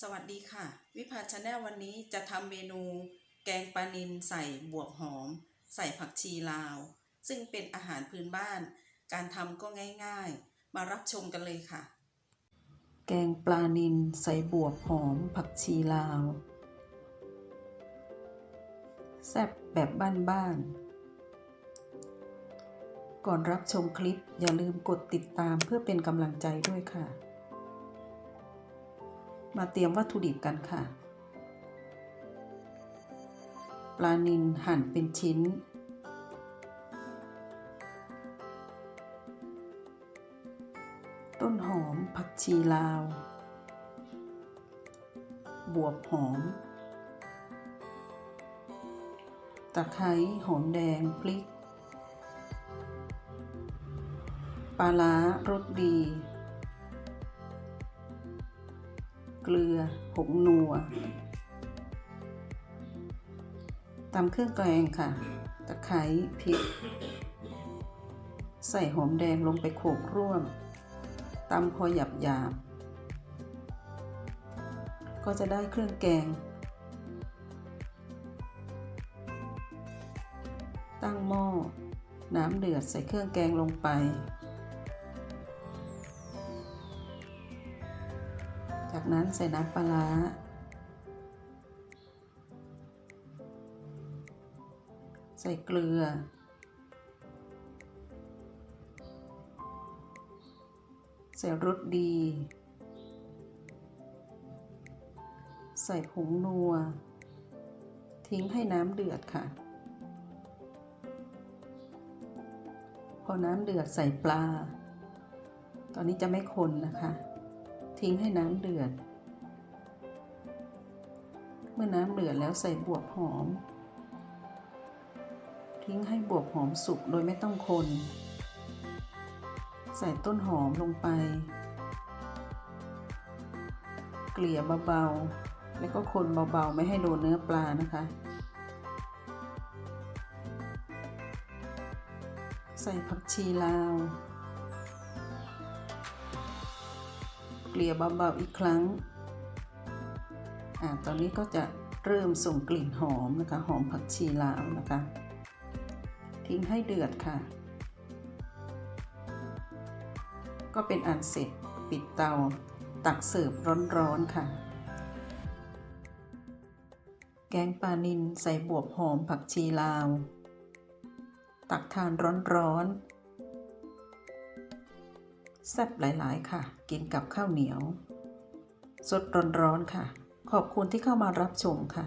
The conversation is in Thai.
สวัสดีค่ะ วิภาชาแนลวันนี้จะทำเมนู แกงปลานิลใส่บวบหอม ใส่ผักชีลาว ซึ่งเป็นอาหารพื้นบ้าน การทำก็ง่ายๆ มารับชมกันเลยค่ะ แกงปลานิลใส่บวบหอม ผักชีลาว แซ่บแบบบ้านๆก่อนรับชมคลิปอย่าลืมกดติดตามเพื่อเป็นกำลังใจด้วยค่ะ มาเตรียมวัตถุดิบกันค่ะ ปลานิลหั่นเป็นชิ้น ต้นหอมผักชีลาว บวบหอม ตะไคร้หอมแดงพริก ปลาร้ารสดี เกลือ ผงนัวตำเครื่องแกงค่ะ ตะไคร้พริก ใส่หอมแดงลงไปโขลกร่วมตำพอหยับหยาบก็จะได้เครื่องแกง ตั้งหม้อ น้ำเดือดใส่เครื่องแกงลงไป จากนั้นใส่น้ำปลาร้าใส่เกลือ ใส่รสดี ใส่ผงนัว ทิ้งให้น้ำเดือดค่ะ พอน้ำเดือดใส่ปลา ตอนนี้จะไม่คนนะคะ ทิ้งให้น้ำเดือด เมื่อน้ำเดือดแล้วใส่บวบหอม ทิ้งให้บวบหอมสุกโดยไม่ต้องคน ใส่ต้นหอมลงไป เกลี่ยเบาๆ แล้วก็คนเบาๆ ไม่ให้โดนเนื้อปลานะคะ ใส่ผักชีลาว เกลี่ยเบาๆอีกครั้งอ่าตอนนี้ก็จะเริ่มส่งกลิ่นหอมนะคะ หอมผักชีลาวนะคะ ทิ้งให้เดือดค่ะ ก็เป็นอันเสร็จปิดเตาตักเสิร์ฟร้อนๆค่ะ แกงปลานิลใส่บวบหอมผักชีลาว ตักทานร้อนๆ แซ่บหลาย ๆ ค่ะ กินกับข้าวเหนียว สดร้อนๆค่ะ ขอบคุณที่เข้ามารับชมค่ะ